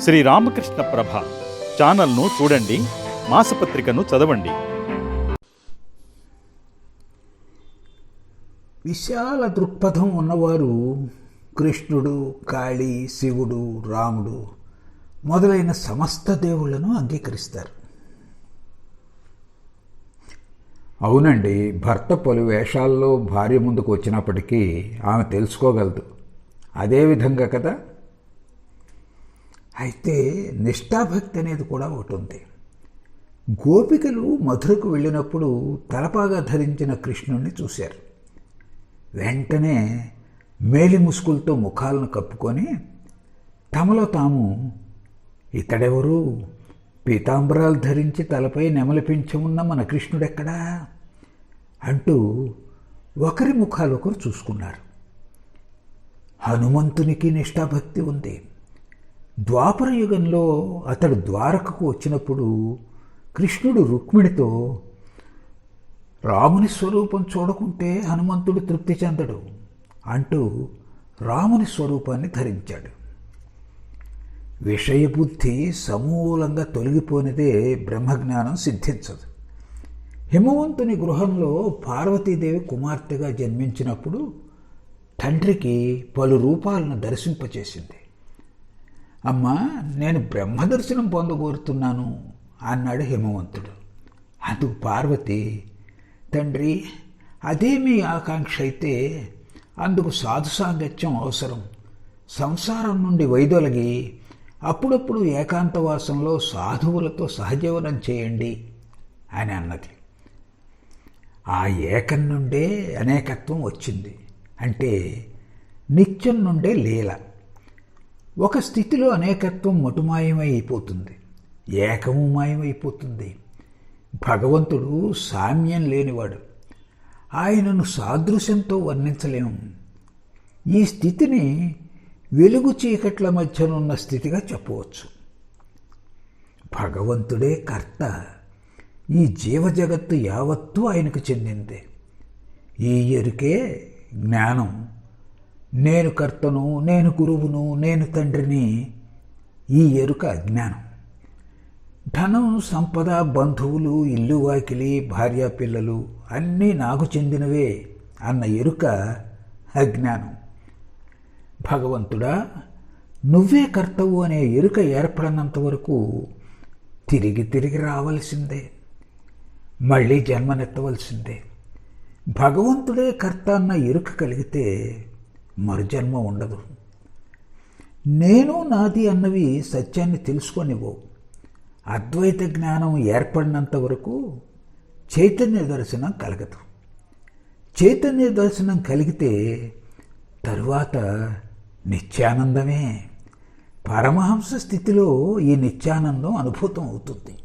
శ్రీ రామకృష్ణ ప్రభ ఛానల్ను చూడండి మాసపత్రికను చదవండి. విశాల దృక్పథం ఉన్నవారు కృష్ణుడు కాళీ శివుడు రాముడు మొదలైన సమస్త దేవుళ్ళను అంగీకరిస్తారు. అవునండి భర్త పలు వేషాల్లో భార్య ముందుకు వచ్చినప్పటికీ ఆమె తెలుసుకోగలదు. అదే విధంగా కదా అయితే నిష్ఠాభక్తి అనేది కూడా ఒకటి ఉంది గోపికలు మధురకు వెళ్ళినప్పుడు తలపాగా ధరించిన కృష్ణుణ్ణి చూశారు. వెంటనే మేలి ముసుగులతో ముఖాలను కప్పుకొని తమలో తాము ఇతడెవరు? పీతాంబరాలు ధరించి తలపై నెమలిపించి ఉన్న మన కృష్ణుడెక్కడా? అంటూ ఒకరి ముఖాలు ఒకరు చూసుకున్నారు. హనుమంతునికి నిష్ఠాభక్తి ఉంది. ద్వాపర యుగంలో అతడు ద్వారకకు వచ్చినప్పుడు కృష్ణుడు రుక్మిణితో రాముని స్వరూపం చూడకుంటే హనుమంతుడు తృప్తి చెందడు అంటూ రాముని స్వరూపాన్ని ధరించాడు. విషయబుద్ధి సమూలంగా తొలగిపోనిదే బ్రహ్మజ్ఞానం సిద్ధించదు. హిమవంతుని గృహంలో పార్వతీదేవి కుమార్తెగా జన్మించినప్పుడు తండ్రికి పలు రూపాలను దర్శింపచేసింది. అమ్మా నేను బ్రహ్మదర్శనం పొందగోరుతున్నాను అన్నాడు హిమవంతుడు. అందుకు పార్వతి తండ్రి అదే మీ ఆకాంక్ష అయితే అందుకు సాధు సాంగత్యం అవసరం. సంసారం నుండి వైదొలగి అప్పుడప్పుడు ఏకాంతవాసంలో సాధువులతో సహజీవనం చేయండి అని అన్నది. ఆ ఏకం నుండే అనేకత్వం వచ్చింది. అంటే నిత్యం నుండే లీల. ఒక స్థితిలో అనేకత్వం మటుమాయమైపోతుంది. ఏకము మాయమైపోతుంది. భగవంతుడు సామ్యం లేనివాడు. ఆయనను సాదృశ్యంతో వర్ణించలేము ఈ స్థితిని వెలుగు చీకట్ల మధ్యనున్న స్థితిగా చెప్పవచ్చు. భగవంతుడే కర్త. ఈ జీవజగత్తు యావత్తూ ఆయనకు చెందిందే. ఈ ఎరుకే జ్ఞానం. నేను కర్తను నేను గురువును నేను తండ్రిని ఈ ఎరుక అజ్ఞానం ధనం సంపద బంధువులు ఇల్లు వాకిలి భార్య పిల్లలు అన్నీ నాకు చెందినవే అన్న ఎరుక అజ్ఞానం. భగవంతుడా నువ్వే కర్తవు అనే ఎరుక ఏర్పడినంత వరకు తిరిగి తిరిగి రావలసిందే. మళ్ళీ జన్మనెత్తవలసిందే. భగవంతుడే కర్త అన్న ఎరుక కలిగితే మరుజన్మ ఉండదు. నేను నాది అన్నవి సత్యాన్ని తెలుసుకొనివ్వు. అద్వైత జ్ఞానం ఏర్పడినంత వరకు చైతన్య దర్శనం కలగదు. చైతన్య దర్శనం కలిగితే తరువాత నిత్యానందమే. పరమహంస స్థితిలో ఈ నిత్యానందం అనుభూతం అవుతుంది.